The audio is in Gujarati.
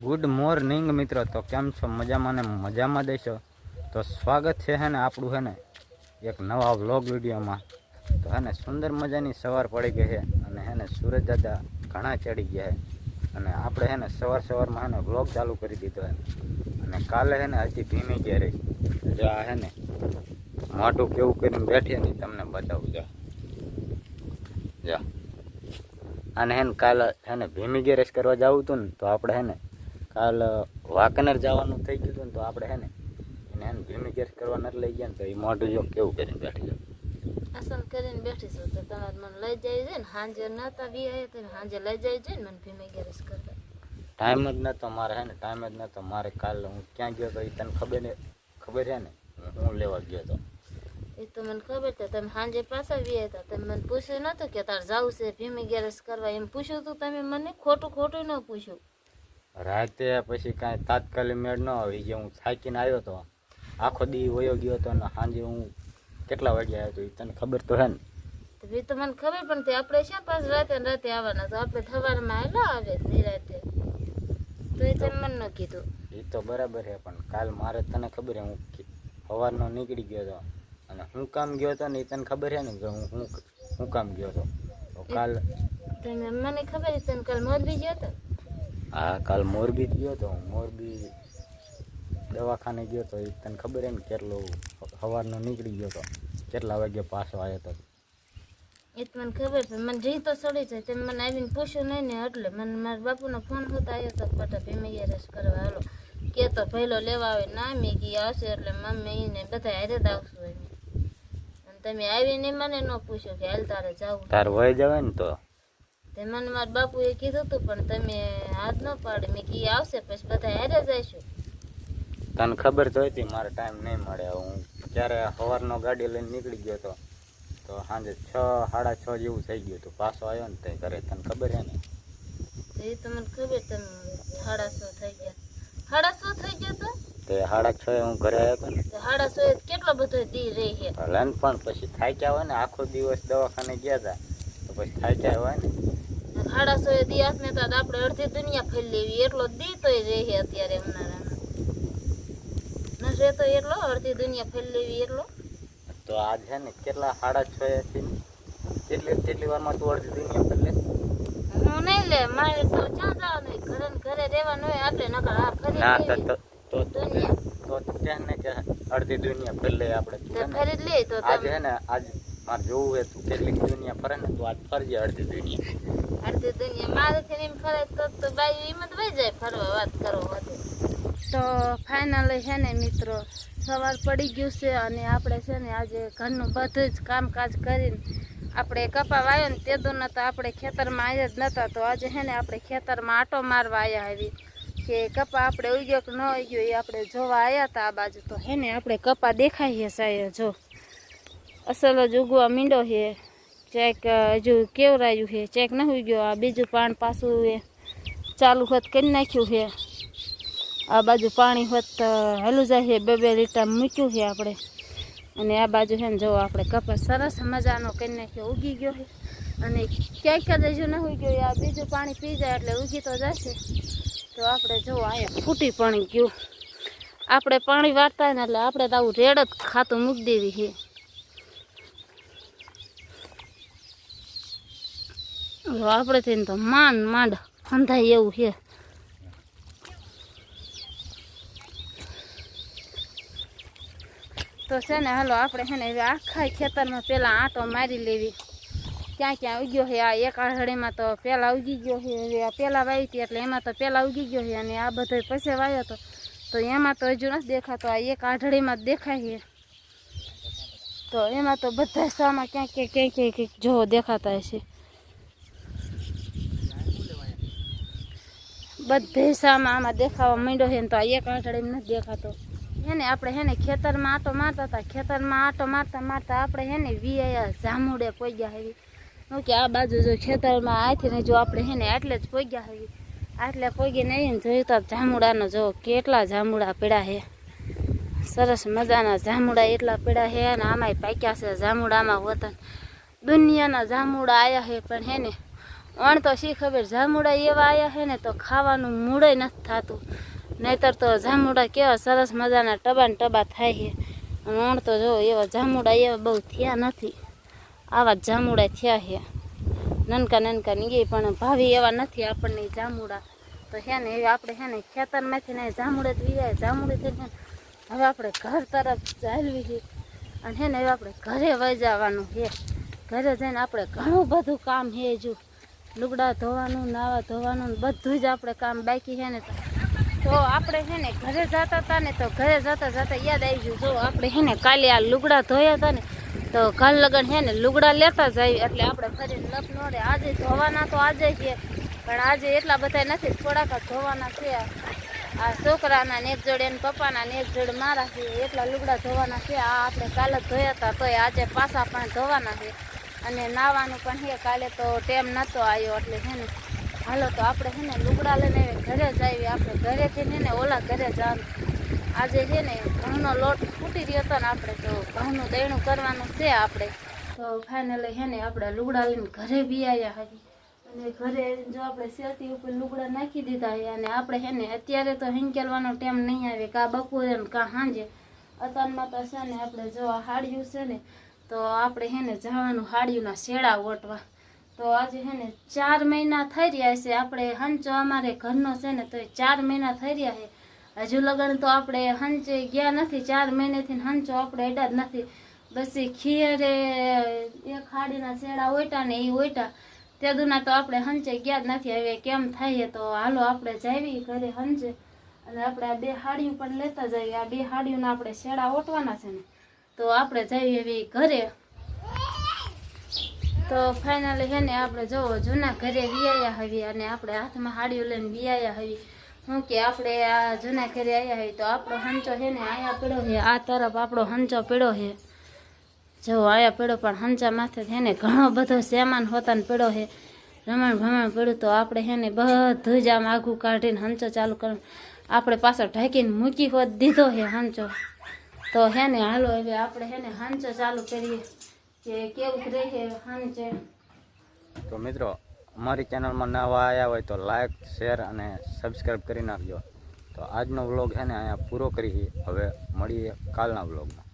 ગુડ મોર્નિંગ મિત્રો તો કેમ છો મજામાં ને મજામાં દેશો તો સ્વાગત છે હે ને આપણું હે ને એક નવા વ્લોગ વિડીયોમાં તો હે ને સુંદર મજાની સવાર પડી ગઈ છે અને હે ને સૂરજ દાદા ઘણા ચડી ગયા છે અને આપણે હે ને સવાર સવારમાં હે ને વ્લોગ ચાલુ કરી દીધો હે અને કાલે હે ને હજી ભીમી ગયા રહી જો આ હે ને મોટું કેવું કરીને બેઠી ને તમને બતાવું જો જો અને હે ને કાલે હે ને ભીમી ગેરેજ કરવા જવું હતું ને તો આપણે હે ને કાલ વાકનર જવાનું થઈ ગયું હતું ને તો આપણે હે ને એને હે ને ભીમી ગેસ કરવા નથી લઈ ગયા ને તો એ મોઢું જો કેવું કરીને બેઠી જાય અસલ કરીને બેઠી છું તો તમારે મને લઈ જાય છે ને સાંજે નતા બી આવ્યા તો સાંજે લઈ જાય છે ને મને ભીમે ગેરેજ કરવા ટાઈમ જ નહોતો મારે હે ને ટાઈમ જ નહોતો મારે કાલ હું ક્યાં ગયો તો એ તને ખબર ને ખબર છે ને? હું લેવા ગયો હતો. એ તો મને ખબર છે તમે સાંજે પાછા બી હતા તમે મને પૂછ્યું નતું કે તારે જવું છે ભીમે ગેરેજ કરવા એમ પૂછ્યું તું તમે મને? ખોટું ખોટું ન પૂછ્યું. રાતે પછી કાંઈ તાત્કાલિક મેળ ન આવી જે હું થાકીને આવ્યો હતો આખો દી વયો ગયો હતો ને સાંજે હું કેટલા વાગે આવ્યો હતો એ તને ખબર તો હે ને? તો બી તો મને ખબર પણ તે આપણે શા પાસ રાતે ને રાતે આવવાના તો આપણે સવારમાં હેલા આવે નિરાતે તો એ તો મને ન કીધું. એ તો બરાબર છે પણ કાલ મારે તને ખબર છે હું સવારનો નીકળી ગયો હતો અને હું કામ ગયો હતો ને એ તને ખબર છે ને કે હું હું હું કામ ગયો હતો તો કાલ મને ખબર છે તને કાલ મોરબી ગયા હતા હા કાલ મોરબી ગયો હતો મોરબી દવાખાને ગયો હતો એ તને ખબર એમ કેટલો સવારનો નીકળી ગયો હતો કેટલા વાગે પાછો આવ્યો હતો એ તો મને ખબર છે મને જી તો ચડી જાય તેમ મને આવીને પૂછ્યું નહીં ને એટલે મને મારા બાપુનો ફોન હોતો આવ્યો હતો પાટા ભીમે રસ કરવા હાલો. કે તો પહેલો લેવા આવે ના મેં કી આવશે એટલે મમ્મી ને બધા હારે જ આવશું એમ. અને તમે આવીને મને ન પૂછ્યું કે હાલ તારે જવું. તાર વય જવાય ને તો. તે મને મારા બાપુએ કીધું હતું પણ તમે હાથ ન પાડે. મેં કી આવશે પછી બધા હારે જઈશું. તને ખબર તો હતી મારે ટાઈમ નહીં મળે. હું ક્યારે સવારનો ગાડી લઈને નીકળી ગયો હતો તો સાંજે છ સાડા છ જેવું થઈ ગયું હતું. પાછો આવ્યો ને તે ઘરે. તને ખબર છે ને? તો એ તો મને ખબર તમે સાડા છ થઈ ગયા. સાડા છ થઈ ગયા તો? તે સાડા છ હું ઘરે આવ્યો ને. સાડા એ કેટલો બધો દી રહી છે? ભલે પણ પછી થાક્યા હોય ને આખો દિવસ દવાખાને ગયા હતા તો પછી થાક્યા હોય ને સાડા એ દિયાસ ને તો આપણે અડધી દુનિયા ફેરી લેવી. એટલો દી તોય રહે અત્યારે ઉનાળામાં ન રહેતો એટલો અડધી દુનિયા ફેરી લેવી એટલો. તો આ છે ને કેટલા સાડા છ થી કેટલી કેટલી વારમાં તું અડધી દુનિયા લે? હું નહીં લે મારે તો ક્યાં જવાનું? ઘરે ઘરે રહેવાનું હોય આપણે નકર આ ફરી ના તો તો તો દુનિયા. તો કહે ને કે અડધી દુનિયા પર લે આપણે તું તો હે ફરી લે તો આજ ને આજ મારે જોવું હોય તું કેટલીક દુનિયા ફરે ને તું આજ ફરજે અડધી દુનિયા. અડધી દુનિયા મારેથી એમ તો તો બાઈ જ વહી જાય ફરવા વાત કરો તો ફાઇનલી છે ને મિત્રો, સવાર પડી ગયું છે અને આપણે છે ને આજે ઘરનું બધું જ કામકાજ કરીને આપણે કપા વાયો ને તે દોના તો આપણે ખેતરમાં આવ્યા જ નહોતા તો આજે છે ને આપણે ખેતરમાં આટો મારવા આવ્યા આવી કે કપા આપણે ઉગ્યો કે ન ઉગ્યો એ આપણે જોવા આવ્યા હતા આ બાજુ. તો હે ને આપણે કપા દેખાઈએ સાહેબ જો. અસલ જ ઉગવા મીંડો છે ચેક હજુ કેવરાયું છે? ચેક ન ગયો. આ બીજું પાણ પાછું એ ચાલુ હોત કરી નાખ્યું છે. આ બાજુ પાણી હોત હલું જાય છે. બે બે લીટર મૂક્યું છે આપણે. અને આ બાજુ છે ને જો આપણે કપાસ સરસ મજાનો કરી નાખ્યો. ઉગી ગયો છે. અને ક્યાંક હજુ ન ગયો. આ બીજું પાણી પી જાય એટલે ઉગી તો જશે. તો આપણે જો અહીંયા ફૂટી પાણી ગયું. આપણે પાણી વાળતા ને એટલે આપણે તો આવું રેડ જ ખાતું મૂકી દેવી છે. હવે આપણે થઈને તો માંડ માંડ અંધાય એવું છે. તો છે ને હાલો આપણે છે ને આખા ખેતરમાં પહેલાં આંટો મારી લેવી. ક્યાં ક્યાં ઉગ્યો છે? આ એક આઠડીમાં તો પહેલાં ઉગી ગયો છે. હવે પહેલાં વાવી હતી એટલે એમાં તો પહેલાં ઉગી ગયો છે અને આ બધો પછી વાવ્યો હતો તો એમાં તો હજુ નથી દેખાતો. આ એક આઢળીમાં જ દેખાય છે. તો એમાં તો બધા સામાં ક્યાંક ક્યાંક ક્યાંક ક્યાંક જોવો દેખાતા હશે. બધે સામાં આમાં દેખાવા માંડ્યો છે ને તો આ એક આંટડી નથી દેખાતો. હે ને, આપણે હે ને ખેતરમાં આટો મારતા હતા, ખેતરમાં આટો મારતા મારતા આપણે હે ને વીઆયા જામુડે પોગ્યા હેવી હું કે આ બાજુ જો ખેતરમાં આથી ને જો આપણે હે ને આટલે જ પોગ્યા હેવી આટલે પોગી નહીં જોયું તો જામુડાનો જો કેટલા જામુડા પડ્યા હે. સરસ મજાના જામુડા એટલા પડ્યા છે અને આમાંય પાક્યા છે જામુડામાં વતન દુનિયાના જામુડા આવ્યા છે પણ હે ને અણ તો શી ખબર જામુડા એવા આવ્યા છે ને તો ખાવાનું મૂળે નથી થતું. નહીતર તો જામુડા કેવા સરસ મજાના ટબા ટબા થાય છે અણ તો જો એવા જામુડા એવા બહુ થયા નથી. આવા જામુડા થયા છે નનકા નનકા નીગે પણ ભાવી એવા નથી આપણને જામુડા તો છે ને એવી આપણે છે ને ખેતરમાંથી ને જામુડે તો વીયા જામુડે થઈ ને હવે આપણે ઘર તરફ ચાલવી છે અને હે ને હવે આપણે ઘરે વહી જવાનું છે ઘરે જઈને આપણે ઘણું બધું કામ છે જો લુગડા ધોવાનું, નાવા ધોવાનું બધું જ આપણે કામ બાકી છે ને તો. આપણે છે ને ઘરે જતા હતા ને તો ઘરે જતા જતા યાદ આવી ગયું. જો આપણે છે ને કાલે આ લુગડા ધોયા હતા ને, તો ઘર લગન છે ને લુગડા લેતા જ આવી એટલે આપણે ફરીને લપ નડે. આજે ધોવાના તો આજે છે, પણ આજે એટલા બધા નથી. થોડાક જ ધોવાના છે. આ છોકરાના ને એક જોડ એને પપ્પાના ને એક જોડ મારા છે. એટલા લુગડા ધોવાના છે. આ આપણે કાલે ધોયા હતા, તોય આજે પાછા પણ ધોવાના છે. અને નાવાનું પણ હે, કાલે તો ટેમ નહોતો આવ્યો એટલે છે ને, હાલો તો આપણે છે ને લુગડા લઈને ઘરે જ આવી આપણે ઘરેથી છે ને ઓલા ઘરે જવાનું. આજે છે ને ઘઉંનો લોટ ફૂટી રહ્યો હતો ને આપણે તો ઘઉંનું દહીણું કરવાનું છે આપણે. તો ફાઇનલી છે ને આપણે લુગડા લઈને ઘરે બી આવ્યા હતી અને ઘરે જો આપણે સેતી ઉપર લુગડા નાખી દીધા છે અને આપણે છે ને અત્યારે તો હિંકેલવાનો ટાઈમ નહીં આવે, કાં બપોરે ને કાં સાંજે. અત્યારમાં તો છે ને આપણે જો હાડ્યું છે ને તો આપણે હેને જવાનું હાડિયુંના શેડા ઓટવા. તો આજે છે ને ચાર મહિના થઈ રહ્યા છે. આપણે હંચો અમારે ઘરનો છે ને તો ચાર મહિના થઈ રહ્યા છે. હજુ લગ્ન તો આપણે હંચે ગયા નથી. ચાર મહિનેથી હંચો આપણે એડા જ નથી. બસ એ એક હાડીના શેડા ઓયટા ને એ ઓયટા. તે દુના તો આપણે હંચે ગયા જ નથી. હવે કેમ થાય તો હાલો આપણે જાવી ઘરે હંચે. અને આપણે આ બે હાડીઓ પણ લેતા જઈએ. આ બે હાડીઓના આપણે શેડા ઓટવાના છે ને. તો આપણે જઈએ એવી ઘરે. તો ફાઇનલી હે ને આપણે જો જૂના ઘરે વિયાયા હવી અને આપણે હાથમાં હાડીઓ લઈને વિયાયા હવી હું કે આપણે આ જૂના ઘરે આવ્યા હોય તો આપણો હંચો હે ને આયા પીડો છે આ તરફ આપણો હંચો પીડો છે જો આયા પીડો પણ હંચા માથે છે ને ઘણો બધો સામાન હોતાને પીડો છે રમણ ભમણ પડ્યું તો આપણે હે ને બધું જ આમ આઘું કાઢીને હંચો ચાલુ કર, આપણે પાછો ઢાંકીને મૂકી હોત દીધો છે હંચો. તો હે ને હાલો હવે આપણે હે ને હંચો ચાલુ કરીએ કે કેવું રહે હંચે તો મિત્રો, અમારી ચેનલમાં નવા આવ્યા હોય તો લાઈક શેર અને સબસ્ક્રાઈબ કરી નાખજો. તો આજનો વ્લોગ હે ને અહીંયા પૂરો કરી હવે મળીએ કાલના વ્લોગમાં